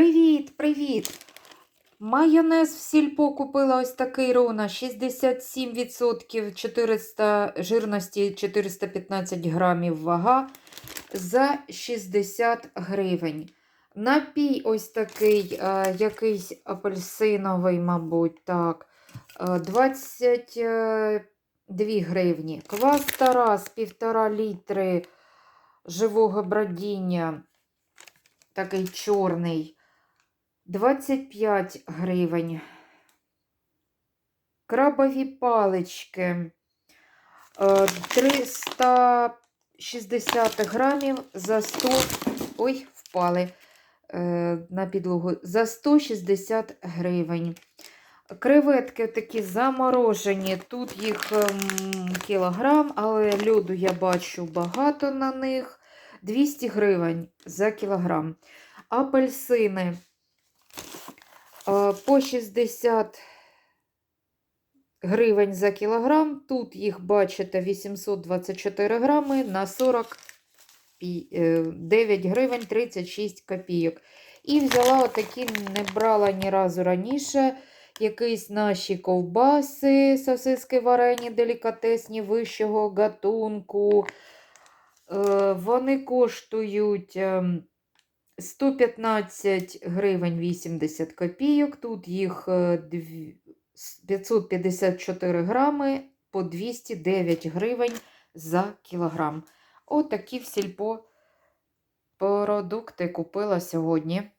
Привіт, привіт! Майонез в сільпо купила ось такий Рона 67% 400, жирності 415 грамів вага за 60 гривень. Напій ось такий, е, якийсь апельсиновий, мабуть, так, е, 22 гривні. Квас Тарас, півтора літри живого бродіння, такий чорний. 25 гривень. Крабові палички е, 360 грамів за 100. Ой, впали е, на підлогу. За 160 гривень. Креветки такі заморожені. Тут їх ем, кілограм, але льоду я бачу багато на них. 200 гривень за кілограм. Апельсини е, по 60 гривень за кілограм. Тут їх, бачите, 824 грами на 49 гривень 36 копійок. І взяла отакі, не брала ні разу раніше. Якісь наші ковбаси, сосиски варені, делікатесні вищого гатунку. Е, Вони коштують ем, 115 гривень 80 копійок. Тут їх е, дві- с- 554 грами по 209 гривень за кілограм. Отакі в сільпо продукти купила сьогодні.